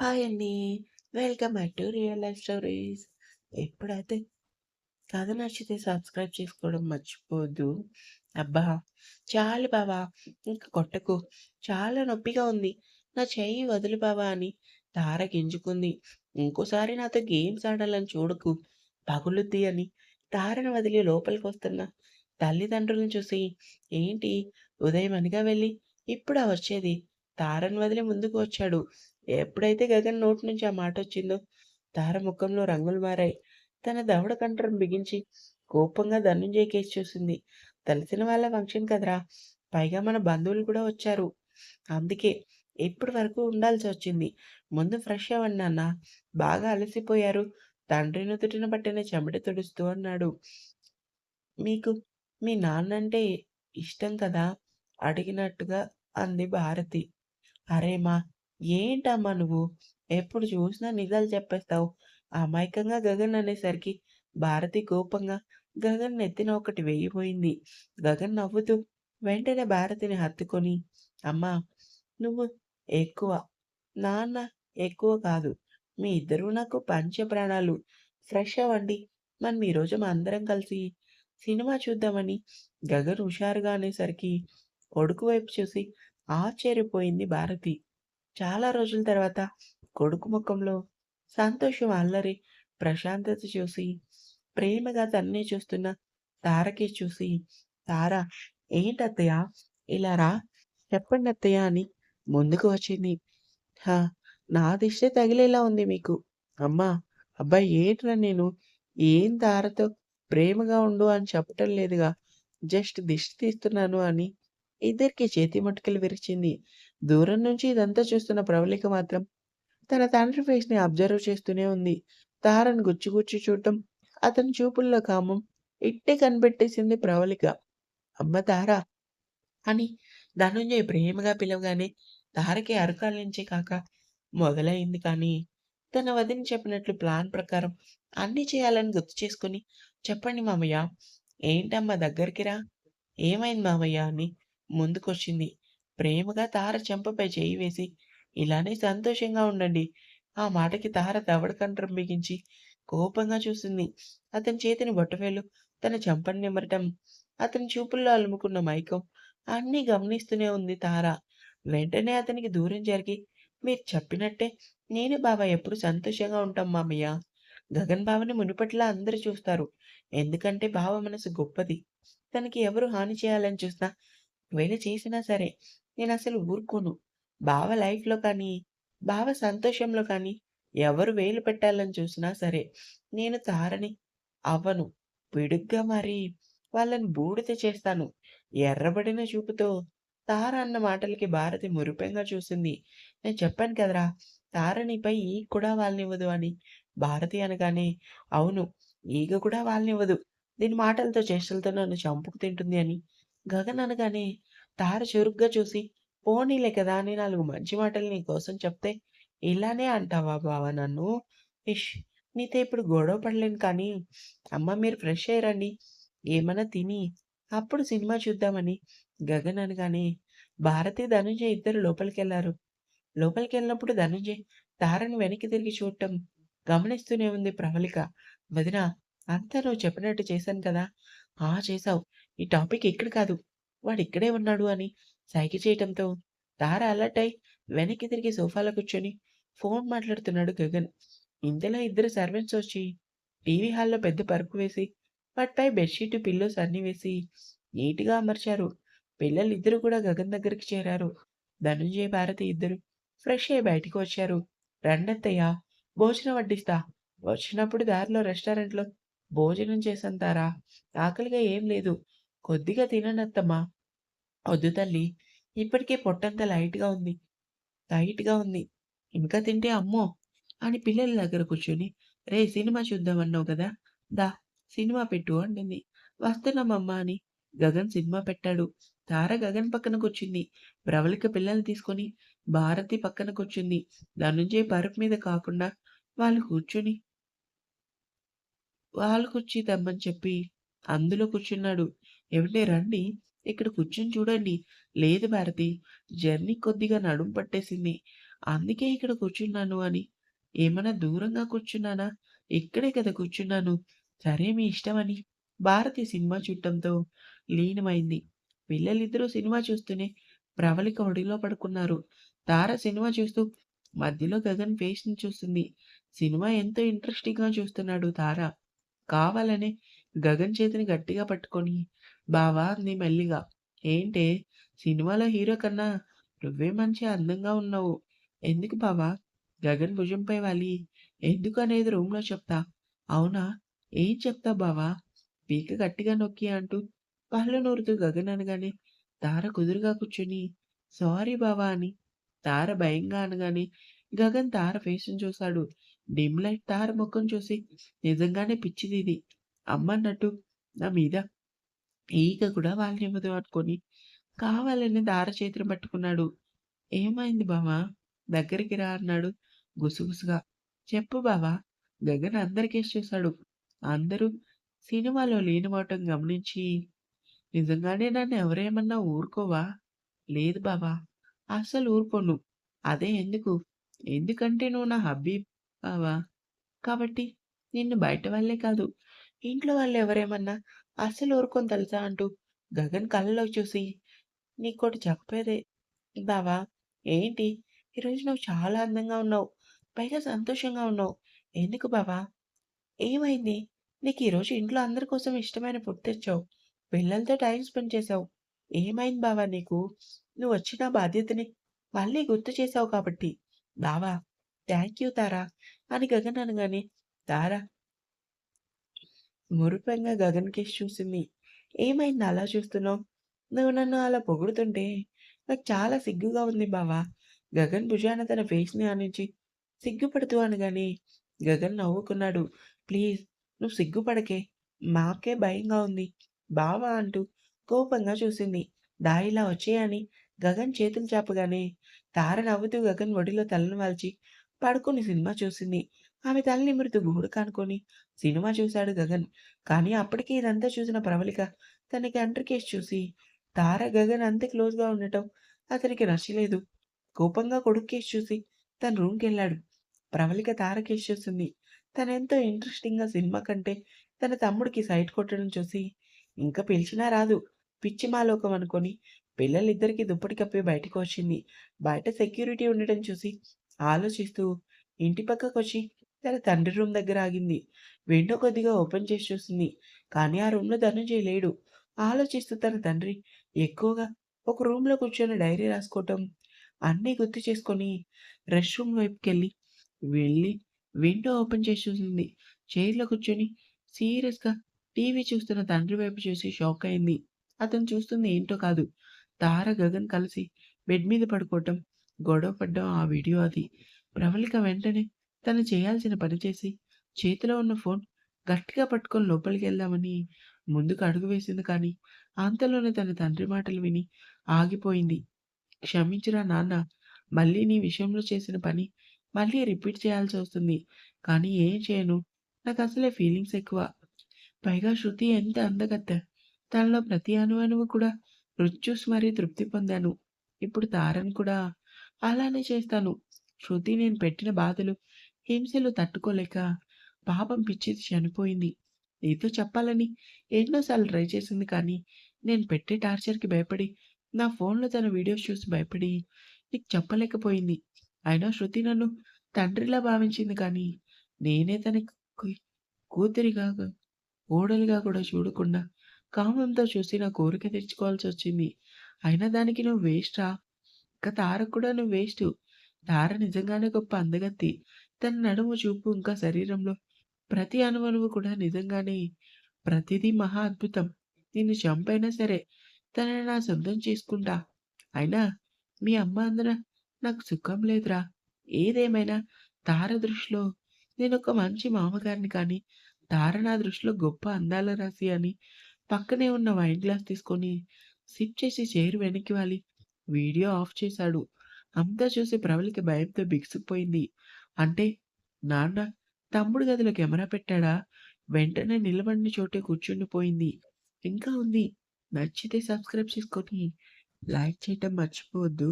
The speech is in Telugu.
హాయ్ అండి. Welcome back to real life stories. ఎప్పుడైతే కథ నచ్చితే సబ్స్క్రైబ్ చేసుకోవడం మర్చిపోద్దు అబ్బా! చాలు బావా ఇంక కొట్టకు. చాలా నొప్పిగా ఉంది. నా చెయ్యి వదులు బావా అని తార గింజుకుంది. ఇంకోసారి నాతో గేమ్స్ ఆడాలని చూడకు. పగులుద్ది అని తారను వదిలి లోపలికి వస్తున్న తల్లిదండ్రులను చూసి ఏంటి ఉదయం అనగా వెళ్ళి ఇప్పుడా వచ్చేది? తారను వదిలి ముందుకు వచ్చాడు. ఎప్పుడైతే గగన్ నోటి నుంచి ఆ మాట వచ్చిందో తార ముఖంలో రంగులు మారాయి. తన దవడ కంటరం బిగించి కోపంగా ధనుంజయ్ కేసు చూసింది. తెలిసిన వాళ్ళ ఫంక్షన్ కదరా! పైగా మన బంధువులు కూడా వచ్చారు. అందుకే ఇప్పటి వరకు ఉండాల్సి వచ్చింది. ముందు ఫ్రెష్ అవ్వండి నాన్న. బాగా అలసిపోయారు. తండ్రి నుదుటిన పట్టిన చెమట తుడుస్తూ అన్నాడు. మీకు మీ నాన్నంటే ఇష్టం కదా! అడిగినట్టుగా అంది భారతి. అరేమా! ఏంటమ్మా నువ్వు? ఎప్పుడు చూసినా నిజాలు చెప్పేస్తావు. అమాయకంగా గగన్ అనేసరికి భారతి కోపంగా గగన్ నెత్తిన ఒకటి వేయిపోయింది గగన్ నవ్వుతూ వెంటనే భారతిని హత్తుకొని అమ్మా! నువ్వు ఎక్కువ. నాన్న ఎక్కువ కాదు. మీ ఇద్దరూ నాకు పంచప్రాణాలు. ఫ్రెష్ అవ్వండి. మనం ఈరోజు అందరం కలిసి సినిమా చూద్దామని గగన్ హుషారుగా అనేసరికి కొడుకు వైపు చూసి ఆశ్చర్యపోయింది భారతి. చాలా రోజుల తర్వాత కొడుకు ముఖంలో సంతోషం, అల్లరి, ప్రశాంతత చూసి ప్రేమగా తన్నే చూస్తున్న తారకి చూసి తార ఏంటత్తయ్య ఇలా రా చెప్పండి అత్తయ్య అని ముందుకు వచ్చింది. హా! నా దిష్టే తగిలేలా ఉంది మీకు. అమ్మా! అబ్బాయి ఏంట్రా నేను ఏం తారతో ప్రేమగా ఉండు అని చెప్పటం లేదుగా. జస్ట్ దిష్టి తీస్తున్నాను అని ఇద్దరికి చేతి ముట్టుకలు విరిచింది. దూరం నుంచి ఇదంతా చూస్తున్న ప్రవళిక మాత్రం తన తండ్రి ఫేస్‌ని అబ్జర్వ్ చేస్తూనే ఉంది. తారను గుచ్చి గుచ్చి చూడటం, అతని చూపుల్లో కామం ఇట్టే కనిపెట్టేసింది ప్రవళిక. అమ్మ తార! అని ధనుంజయ్ ప్రేమగా పిలవగానే తారకి అరకాల నుంచి కాక మొదలైంది కానీ, తన వదిని చెప్పినట్లు ప్లాన్ ప్రకారం అన్ని చేయాలని గుర్తు చేసుకుని చెప్పండి మామయ్య. ఏంటమ్మా దగ్గరికి రా. ఏమైంది మామయ్య అని ముందుకొచ్చింది. ప్రేమగా తార చెంపపై చేయి వేసి, ఇలానే సంతోషంగా ఉండండి. ఆ మాటకి తార దవడ కంఠరం బిగించి కోపంగా చూసింది. అతని చేతిని బొట్టవేలు తన చెంపను నిమరటం, అతని చూపుల్లో అలుముకున్న మైకం అన్నీ గమనిస్తూనే ఉంది తార. వెంటనే అతనికి దూరం జరిగి, మీరు చెప్పినట్టే నేను, బావ ఎప్పుడు సంతోషంగా ఉంటాం మామయ్య. గగన్ బావని మునుపటిలా అందరూ చూస్తారు. ఎందుకంటే బావ మనసు గొప్పది. తనకి ఎవరు హాని చేయాలని చూసినా, ఒకవేళ చేసినా సరే నేను అసలు ఊరుకోను. బావ లైఫ్‌లో కానీ, బావ సంతోషంలో కానీ ఎవరు వేలు పెట్టాలని చూసినా సరే, నేను తారని అవ్వను. పిడుగ్గా మారి వాళ్ళని బూడిద చేస్తాను. ఎర్రబడిన చూపుతో తార అన్న మాటలకి భారతి మురిపెంగా చూసింది. నేను చెప్పాను కదరా! తారనిపై ఈగ కూడా వాలనివ్వదు అని. భారతి అనగానే అవును. ఈగ కూడా వాలనివ్వదు. దీని మాటలతో చేష్టలతో నన్ను చంపుకు తింటుంది అని. గగన్ అనగానే తార చురుగ్గా చూసి పోనీలే కదా అని నాలుగు మంచి మాటలు నీ కోసం చెప్తే ఇలానే అంటావా బావా నన్ను? ఇష్! నీతో ఇప్పుడు గొడవ పడలేను కానీ, అమ్మ మీరు ఫ్రెష్ అయ్యారండి ఏమైనా ఏమన్నా తిని అప్పుడు సినిమా చూద్దామని గగన్ అనగానే భారతి, ధనుంజయ్ ఇద్దరు లోపలికెళ్ళారు. లోపలికెళ్ళినప్పుడు ధనుంజయ్ తారని వెనక్కి తిరిగి చూడటం గమనిస్తూనే ఉంది ప్రవళిక. వదినా అంతా నువ్వు చెప్పినట్టు చేశాను కదా! ఆ! చేశావు. ఈ టాపిక్ ఇక్కడ కాదు. వాడిక్కడే ఉన్నాడు అని సైకి చేయటంతో తార అలర్ట్ అయి వెనక్కి తిరిగి సోఫాలో కూర్చొని ఫోన్ మాట్లాడుతున్నాడు గగన్. ఇంతలో ఇద్దరు సర్వెంట్స్ వచ్చి టీవీ హాల్‌లో పెద్ద పరుపు వేసి వాటిపై బెడ్‌షీట్, పిల్లోస్ అన్ని వేసి నీట్‌గా అమర్చారు. పిల్లలిద్దరూ కూడా గగన్ దగ్గరికి చేరారు. ధనుంజయ భారతి ఇద్దరు ఫ్రెష్ అయ్యి బయటికి వచ్చారు. రండత్తయ్య భోజనం వడ్డిస్తా. వచ్చినప్పుడు దారిలో రెస్టారెంట్‌లో భోజనం చేసంతారా తారా. ఆకలిగా ఏం లేదు. కొద్దిగా తిననత్తమ్మా వద్దు తల్లి. ఇప్పటికే పొట్టంత లైట్‌గా ఉంది. టైట్‌గా ఉంది. ఇంకా తింటే అమ్మో! అని పిల్లల దగ్గర కూర్చొని రే సినిమా చూద్దామన్నావు కదా! దా సినిమా పెట్టు అంటుంది. వస్తున్నామమ్మా అని గగన్ సినిమా పెట్టాడు. తార గగన్ పక్కన కూర్చుంది. ప్రవళిక పిల్లల్ని తీసుకొని భారతి పక్కన కూర్చుంది. ధనుంజయ్ పరుపు మీద కాకుండా వాళ్ళు కూర్చొని వాళ్ళు కూర్చి తమ్మని చెప్పి అందులో కూర్చున్నాడు. ఏవండీ రండి. ఇక్కడ కూర్చొని చూడండి. లేదు భారతి. జర్నీ కొద్దిగా నడుము పట్టేసింది. అందుకే ఇక్కడ కూర్చున్నాను అని. ఏమన్నా దూరంగా కూర్చున్నానా? ఇక్కడే కదా కూర్చున్నాను. సరే మీ ఇష్టమని భారతి సినిమా చూడటంతో లీనమైంది. పిల్లలిద్దరూ సినిమా చూస్తూనే ప్రవళిక ఒడిలో పడుకున్నారు. తార సినిమా చూస్తూ మధ్యలో గగన్ ఫేస్‌ని చూస్తుంది. సినిమా ఎంతో ఇంట్రెస్టింగ్‌గా చూస్తున్నాడు తార. కావాలనే గగన్ చేతిని గట్టిగా పట్టుకొని బావా అంది మెల్లిగా. ఏంటే సినిమాలో హీరో కన్నా నువ్వే మంచి అందంగా ఉన్నావు. ఎందుకు బావా? గగన్ భుజంపై వాలి ఎందుకు అనేది రూమ్‌లో చెప్తా. అవునా? ఏం చెప్తావు బావా? పీక గట్టిగా నొక్కి అంటూ పళ్ళు నూరుతూ గగన్ అనగానే తార కుదురుగా కూర్చొని సారీ బావా అని తార భయంగా అనగానే గగన్ తార ఫేస్‌ని చూశాడు. డిమ్ లైట్ తార ముఖం చూసి నిజంగానే పిచ్చిదిది. అమ్మన్నట్టు నా మీద ఈగ కూడా వాలనివ్వదు అనుకోని కావాలని దార చేతిని పట్టుకున్నాడు. ఏమైంది బావా? దగ్గరికి రా అన్నాడు గుసగుసగా. చెప్పు బావా? గగన్ అందరికేసి చూశాడు. అందరూ సినిమాలో లేనివాటం గమనించి నిజంగానే నన్ను ఎవరేమన్నా ఊరుకోవా? లేదు బావా! అస్సలు ఊరుకోను. అదే ఎందుకు? ఎందుకంటే నువ్వు నా హబ్బీ బావా! కాబట్టి నిన్ను బయట వాళ్ళే కాదు, ఇంట్లో వాళ్ళు ఎవరేమన్నా అస్సలు ఊరుకొని తెలుసా అంటూ గగన్ కళ్ళలో చూసి నీకోటి చెప్పేదే బావా! ఏంటి? ఈరోజు నువ్వు చాలా అందంగా ఉన్నావు. పైగా సంతోషంగా ఉన్నావు. ఎందుకు బావా? ఏమైంది? నీకు ఈరోజు ఇంట్లో అందరి కోసం ఇష్టమైన ఫుడ్ తెచ్చావు. పిల్లలతో టైం స్పెండ్ చేశావు. ఏమైంది బావా నీకు? నువ్వు వచ్చిన బాధ్యతని మళ్ళీ గుర్తు చేసావు కాబట్టి. బావా! Thank you Tara! అని గగన్ అనగానే తారా మురిపెంగా గగన్ కేసి చూసింది. ఏమైంది అలా చూస్తున్నావు? నువ్వు నన్ను అలా పొగుడుతుంటే నాకు చాలా సిగ్గుగా ఉంది బావా! గగన్ భుజాన తన ఫేస్‌ని ఆనించి సిగ్గుపడుతూ అనగానే గగన్ నవ్వుకున్నాడు. ప్లీజ్ నువ్వు సిగ్గుపడకే. మాకే భయంగా ఉంది. బావా అంటూ కోపంగా చూసింది. దాయిలా వచ్చేయని గగన్ చేతులు చాపగానే తార నవ్వుతూ గగన్ ఒడిలో తలను వాల్చి పడుకొని సినిమా చూసింది. ఆమె తల నిమురుతూ గూడు కానుకొని సినిమా చూశాడు గగన్. కానీ అప్పటికే ఇదంతా చూసిన ప్రవళిక అంటర్ కంట్రికేసి చూసి తార, గగన్ అంత క్లోజ్‌గా ఉండటం అతనికి నచ్చలేదు. కోపంగా కొడుక్కేసి చూసి తన రూమ్కి వెళ్ళాడు ప్రవళిక తార కేసు చూసింది. తనెంతో ఇంట్రెస్టింగ్‌గా సినిమా కంటే తన తమ్ముడికి సైట్ కొట్టడం చూసి ఇంకా పిలిచినా రాదు. పిచ్చి మాలోకం అనుకోని పిల్లలిద్దరికీ దుప్పటి కప్పి బయటకు వచ్చింది. బయట సెక్యూరిటీ ఉండటం చూసి ఆలోచిస్తూ ఇంటి పక్కకు వచ్చి తన తండ్రి రూమ్ దగ్గర ఆగింది. విండో కొద్దిగా ఓపెన్ చేసి చూసింది. కానీ ఆ రూమ్‌లో ధనంజయ్ లేడు. ఆలోచిస్తూ తన తండ్రి ఎక్కువగా ఒక రూమ్‌లో కూర్చొని డైరీ రాసుకోవటం అన్నీ గుర్తు చేసుకొని రెస్ట్ రూమ్ వైపుకెళ్ళి వెళ్ళి విండో ఓపెన్ చేసి చూసింది. చైర్‌లో కూర్చొని సీరియస్‌గా టీవీ చూస్తున్న తండ్రి వైపు చూసి షాక్ అయింది. అతను చూస్తుంది ఏంటో కాదు. తార, గగన్ కలిసి బెడ్ మీద పడుకోవటం, గొడవ పడడం ఆ వీడియో అది. ప్రవళిక వెంటనే తను చేయాల్సిన పని చేసి చేతిలో ఉన్న ఫోన్ గట్టిగా పట్టుకొని లోపలికి వెళ్దామని ముందుకు అడుగు వేసింది కానీ అంతలోనే తన తండ్రి మాటలు విని ఆగిపోయింది. క్షమించురా నాన్న. మళ్ళీ నీ విషయంలో చేసిన పని మళ్ళీ రిపీట్ చేయాల్సి వస్తుంది. కానీ ఏం చేయను. నాకు అసలే ఫీలింగ్స్ ఎక్కువ. పైగా శృతి ఎంత అందగత్తె. తనలో ప్రతి అణువణువు కూడా రుచూసి మరీ తృప్తి పొందాను. ఇప్పుడు తారని కూడా అలానే చేస్తాను. శృతి నేను పెట్టిన బాధలు, హింసలు తట్టుకోలేక పాపం పిచ్చేది చనిపోయింది. నీతో చెప్పాలని ఎన్నోసార్లు ట్రై చేసింది కానీ నేను పెట్టే టార్చర్‌కి భయపడి నా ఫోన్‌లో తన వీడియోస్ చూసి భయపడి నీకు చెప్పలేకపోయింది. అయినా శృతి నన్ను తండ్రిలా భావించింది కానీ నేనే తనకి కూతురిగా, ఓడలుగా కూడా చూడకుండా కామంతో చూసి నా కోరిక తెచ్చుకోవాల్సి వచ్చింది అయినా దానికి నువ్వు వేస్టా ఇంకా తారకు కూడా నువ్వు వేస్ట్ తార నిజంగానే గొప్ప అందగత్తి తన నడుము, చూపు ఇంకా శరీరంలో ప్రతి అణువణువు కూడా నిజంగానే ప్రతిదీ మహా అద్భుతం. నిన్ను చంపైనా సరే తనని నా సొంతం చేసుకుంటా. అయినా మీ అమ్మ అందర నాకు సుఖం లేదురా. ఏదేమైనా తార దృష్టిలో నేనొక మంచి మామగారిని కానీ, తార నా దృష్టిలో గొప్ప అందాల రాశి అని పక్కనే ఉన్న వైన్ గ్లాస్ తీసుకొని సిప్ చేసి చైర్ వెనక్కి వాలి వీడియో ఆఫ్ చేశాడు. అంతా చూసి ప్రవళిక భయంతో బిగుసుకుపోయింది. అంటే నాన్న తమ్ముడు గదిలో కెమెరా పెట్టాడా? వెంటనే నిలబడిన చోటే కూర్చుండిపోయింది. ఇంకా ఉంది. నచ్చితే సబ్స్క్రైబ్ చేసుకొని లైక్ చేయటం మర్చిపోవద్దు.